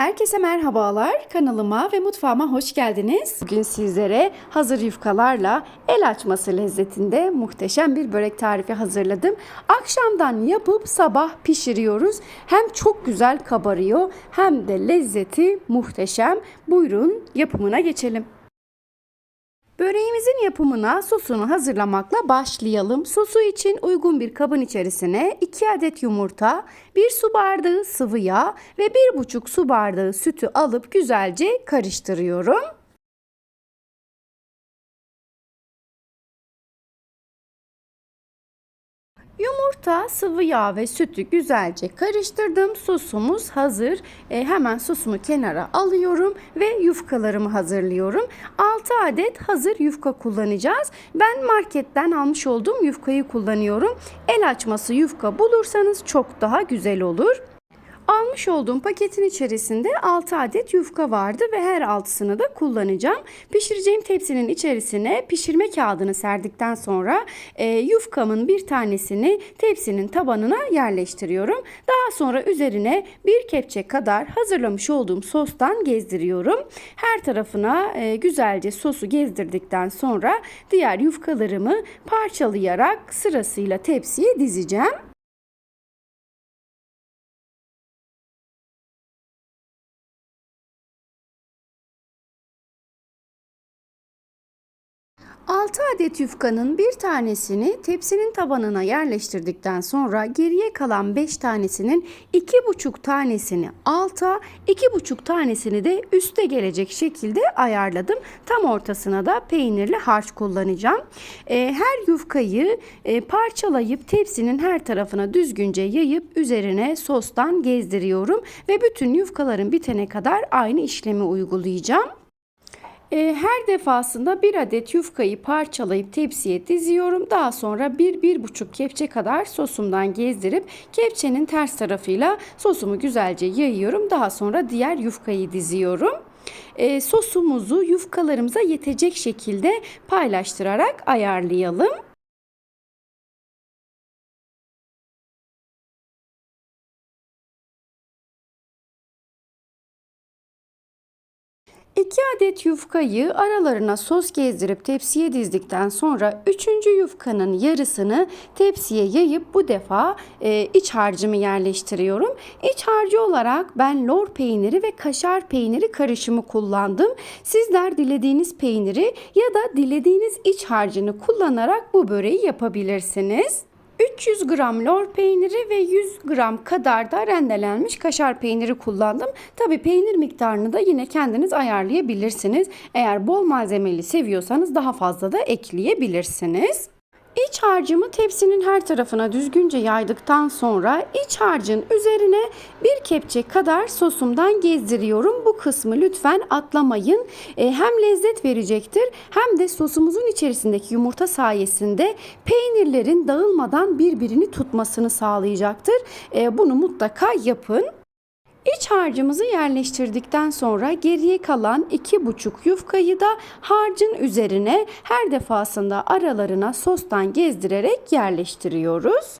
Herkese merhabalar. Kanalıma ve mutfağıma hoş geldiniz. Bugün sizlere hazır yufkalarla el açması lezzetinde muhteşem bir börek tarifi hazırladım. Akşamdan yapıp sabah pişiriyoruz. Hem çok güzel kabarıyor hem de lezzeti muhteşem. Buyurun yapımına geçelim. Böreğimizin yapımına sosunu hazırlamakla başlayalım. Sosu için uygun bir kabın içerisine 2 adet yumurta, 1 su bardağı sıvı yağ ve 1,5 su bardağı sütü alıp güzelce karıştırıyorum. Yumurta, sıvı yağ ve sütü güzelce karıştırdım. Sosumuz hazır. E, hemen sosumu kenara alıyorum ve yufkalarımı hazırlıyorum. 6 adet hazır yufka kullanacağız. Ben marketten almış olduğum yufkayı kullanıyorum. El açması yufka bulursanız çok daha güzel olur. Almış olduğum paketin içerisinde 6 adet yufka vardı ve her altısını da kullanacağım. Pişireceğim tepsinin içerisine pişirme kağıdını serdikten sonra e, yufkamın bir tanesini tepsinin tabanına yerleştiriyorum. Daha sonra üzerine bir kepçe kadar hazırlamış olduğum sostan gezdiriyorum. Her tarafına e, güzelce sosu gezdirdikten sonra diğer yufkalarımı parçalayarak sırasıyla tepsiye dizeceğim. Altı adet yufkanın bir tanesini tepsinin tabanına yerleştirdikten sonra geriye kalan 5 tanesinin 2,5 tanesini alta, 2,5 tanesini de üste gelecek şekilde ayarladım. Tam ortasına da peynirli harç kullanacağım. Ee, her yufkayı e, parçalayıp tepsinin her tarafına düzgünce yayıp üzerine sostan gezdiriyorum ve bütün yufkaların bitene kadar aynı işlemi uygulayacağım. E, her defasında bir adet yufkayı parçalayıp tepsiye diziyorum. Daha sonra bir, bir buçuk kepçe kadar sosumdan gezdirip kepçenin ters tarafıyla sosumu güzelce yayıyorum. Daha sonra diğer yufkayı diziyorum. E, sosumuzu yufkalarımıza yetecek şekilde paylaştırarak ayarlayalım. İki adet yufkayı aralarına sos gezdirip tepsiye dizdikten sonra üçüncü yufkanın yarısını tepsiye yayıp bu defa e, iç harcımı yerleştiriyorum. İç harcı olarak ben lor peyniri ve kaşar peyniri karışımı kullandım. Sizler dilediğiniz peyniri ya da dilediğiniz iç harcını kullanarak bu böreği yapabilirsiniz. 300 gram lor peyniri ve 100 gram kadar da rendelenmiş kaşar peyniri kullandım. Tabi peynir miktarını da yine kendiniz ayarlayabilirsiniz. Eğer bol malzemeli seviyorsanız daha fazla da ekleyebilirsiniz. İç harcımı tepsinin her tarafına düzgünce yaydıktan sonra iç harcın üzerine bir kepçe kadar sosumdan gezdiriyorum. Bu kısmı lütfen atlamayın. E, hem lezzet verecektir hem de sosumuzun içerisindeki yumurta sayesinde peynirlerin dağılmadan birbirini tutmasını sağlayacaktır. E, bunu mutlaka yapın. İç harcımızı yerleştirdikten sonra geriye kalan 2,5 yufkayı da harcın üzerine her defasında aralarına sostan gezdirerek yerleştiriyoruz.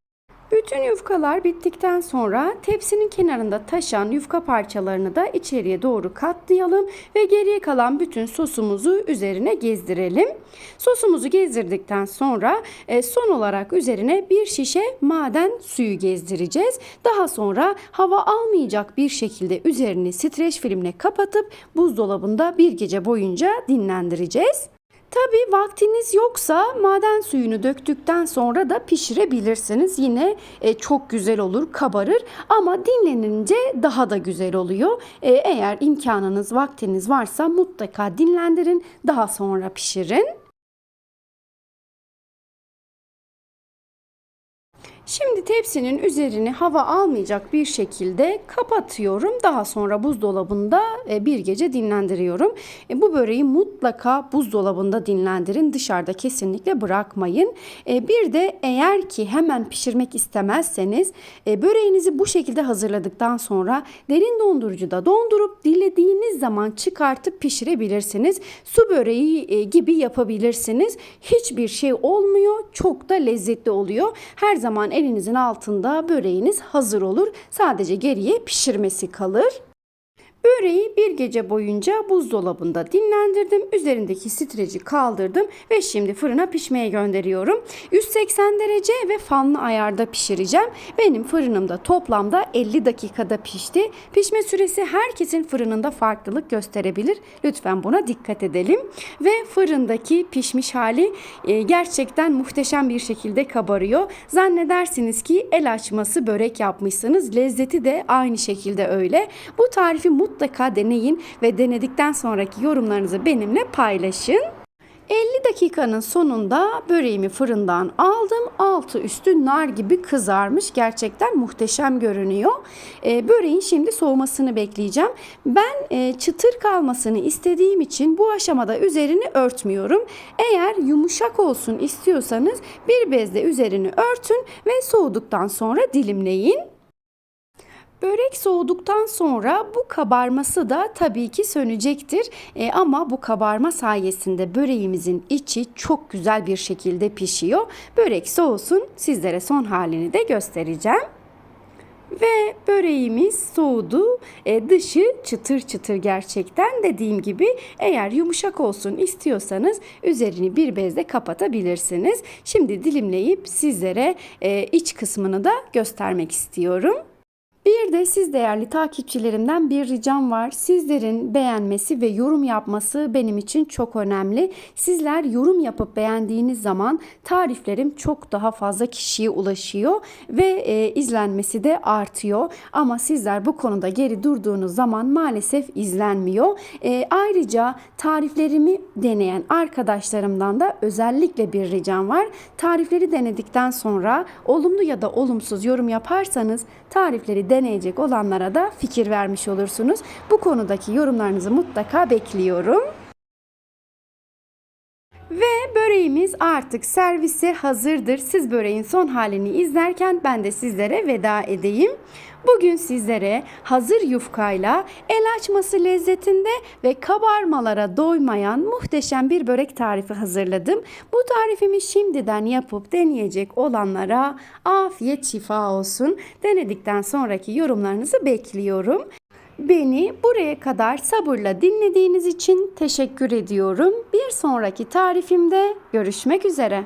Bütün yufkalar bittikten sonra tepsinin kenarında taşan yufka parçalarını da içeriye doğru katlayalım ve geriye kalan bütün sosumuzu üzerine gezdirelim. Sosumuzu gezdirdikten sonra e, son olarak üzerine bir şişe maden suyu gezdireceğiz. Daha sonra hava almayacak bir şekilde üzerini streç filmle kapatıp buzdolabında bir gece boyunca dinlendireceğiz. Tabi vaktiniz yoksa maden suyunu döktükten sonra da pişirebilirsiniz. Yine e, çok güzel olur, kabarır ama dinlenince daha da güzel oluyor. E, eğer imkanınız, vaktiniz varsa mutlaka dinlendirin, daha sonra pişirin. Şimdi tepsinin üzerini hava almayacak bir şekilde kapatıyorum. Daha sonra buzdolabında e, bir gece dinlendiriyorum. E, Bu böreği mutlaka buzdolabında dinlendirin. Dışarıda kesinlikle bırakmayın. E, Bir de eğer ki hemen pişirmek istemezseniz böreğinizi bu şekilde hazırladıktan sonra derin dondurucuda dondurup dilediğiniz zaman çıkartıp pişirebilirsiniz. Su böreği gibi yapabilirsiniz. Hiçbir şey olmuyor. Çok da lezzetli oluyor. Her zaman elinizin altında böreğiniz hazır olur. Sadece geriye pişirmesi kalır. Böreği bir gece boyunca buzdolabında dinlendirdim. Üzerindeki streci kaldırdım ve şimdi fırına pişmeye gönderiyorum. 180 derece ve fanlı ayarda pişireceğim. Benim fırınımda toplamda 50 dakikada pişti. Pişme süresi herkesin fırınında farklılık gösterebilir. Lütfen buna dikkat edelim. Ve fırındaki pişmiş hali e, gerçekten muhteşem bir şekilde kabarıyor. Zannedersiniz ki el açması börek yapmışsınız. Lezzeti de aynı şekilde öyle. Bu tarifi mutlaka deneyin ve denedikten sonraki yorumlarınızı benimle paylaşın. 50 dakikanın sonunda böreğimi fırından aldım. Altı üstü nar gibi kızarmış. Gerçekten muhteşem görünüyor. Ee, böreğin şimdi soğumasını bekleyeceğim. Ben e, çıtır kalmasını istediğim için bu aşamada üzerini örtmüyorum. Eğer yumuşak olsun istiyorsanız bir bezle üzerini örtün ve soğuduktan sonra dilimleyin. Börek soğuduktan sonra bu kabarması da tabii ki sönecektir. E, ama bu kabarma sayesinde böreğimizin içi çok güzel bir şekilde pişiyor. Börek soğusun sizlere son halini de göstereceğim. Ve böreğimiz soğudu. E, dışı çıtır çıtır gerçekten. Dediğim gibi eğer yumuşak olsun istiyorsanız üzerini bir bezle kapatabilirsiniz. Şimdi dilimleyip sizlere e, iç kısmını da göstermek istiyorum. Bir de siz değerli takipçilerimden bir ricam var. Sizlerin beğenmesi ve yorum yapması benim için çok önemli. Sizler yorum yapıp beğendiğiniz zaman tariflerim çok daha fazla kişiye ulaşıyor ve e, izlenmesi de artıyor. Ama sizler bu konuda geri durduğunuz zaman maalesef izlenmiyor. E, ayrıca tariflerimi deneyen arkadaşlarımdan da özellikle bir ricam var. Tarifleri denedikten sonra olumlu ya da olumsuz yorum yaparsanız tarifleri deneyecek olanlara da fikir vermiş olursunuz. Bu konudaki yorumlarınızı mutlaka bekliyorum. Böreğimiz artık servise hazırdır. Siz böreğin son halini izlerken ben de sizlere veda edeyim. Bugün sizlere hazır yufkayla el açması lezzetinde ve kabarmalara doymayan muhteşem bir börek tarifi hazırladım. Bu tarifimi şimdiden yapıp deneyecek olanlara afiyet şifa olsun. Denedikten sonraki yorumlarınızı bekliyorum. Beni buraya kadar sabırla dinlediğiniz için teşekkür ediyorum. Bir sonraki tarifimde görüşmek üzere.